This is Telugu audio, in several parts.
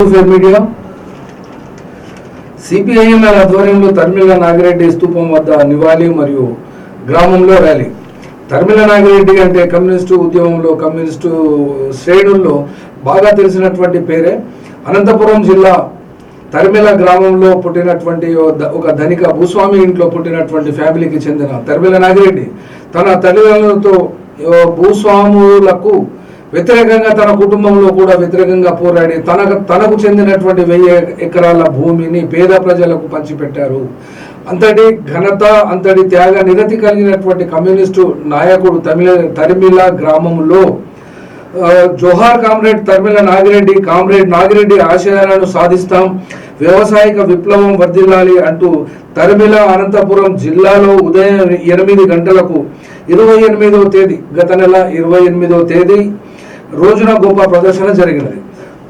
మీడియా. సిపిఐఎంఎల్ ఆధ్వర్యంలో తర్మిళ నాగిరెడ్డి స్తూపం వద్ద నివాళి మరియు గ్రామంలో ర్యాలీ. తర్మిళ నాగిరెడ్డి అంటే కమ్యూనిస్టు ఉద్యమంలో కమ్యూనిస్టు శ్రేణుల్లో బాగా తెలిసినటువంటి పేరే. అనంతపురం జిల్లా తర్మిళ గ్రామంలో పుట్టినటువంటి ఒక ధనిక భూస్వామి ఇంట్లో పుట్టినటువంటి ఫ్యామిలీకి చెందిన తర్మిళ నాగిరెడ్డి. తన తల్లిదండ్రులతో భూస్వాములకు వ్యతిరేకంగా తన కుటుంబంలో కూడా వ్యతిరేకంగా పోరాడి తనకు తనకు చెందినటువంటి వెయ్యి ఎకరాల భూమిని పేద ప్రజలకు పంచిపెట్టారు. అంతటి ఘనత అంతటి త్యాగ నిరతి కలిగినటువంటి కమ్యూనిస్టు నాయకుడు తమిళ తరిమిల గ్రామంలో జోహార్ కామ్రేడ్ తర్మిల నాగిరెడ్డి కామ్రేడ్ నాగిరెడ్డి ఆశయాలను సాధిస్తాం వ్యవసాయక విప్లవం వర్ధిల్లాలి అంటూ తరిమిల అనంతపురం జిల్లాలో ఉదయం ఎనిమిది గంటలకు ఇరవై ఎనిమిదవ తేదీ గత నెల ఇరవై ఎనిమిదవ తేదీ రోజున గొప్ప ప్రదర్శన జరిగినది.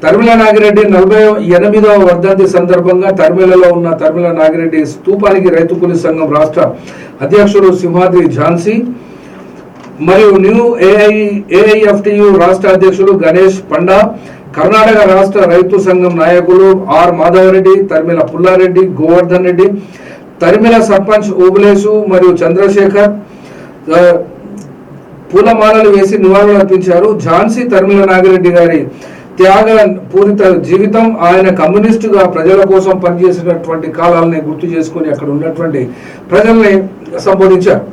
తర్మిల నాగిరెడ్డి నలభై ఎనిమిదవ వర్ధంతి సందర్భంగా తర్మిలలో ఉన్న తర్మిల నాగిరెడ్డి స్థూపానికి రైతు కూలీ సంఘం రాష్ట్ర అధ్యక్షుడు సింహాద్రి ఝాన్సీ మరియు న్యూ ఏఐ ఏఐఎఫ్టియు రాష్ట్ర అధ్యక్షుడు గణేష్ పండా కర్ణాటక రాష్ట్ర రైతు సంఘం నాయకులు ఆర్ మాధవరెడ్డి తరిమిల పుల్లారెడ్డి గోవర్ధన్ రెడ్డి తరిమిల సర్పంచ్ ఓబులేసు మరియు చంద్రశేఖర్ పూలమాలలు వేసి నివాళులు అర్పించారు. ఝాన్సీ తర్మిల నాగిరెడ్డి గారి త్యాగ పూరిత జీవితం ఆయన కమ్యూనిస్టుగా ప్రజల కోసం పనిచేసినటువంటి కాలాలని గుర్తు చేసుకుని అక్కడ ఉన్నటువంటి ప్రజల్ని సంబోధించారు.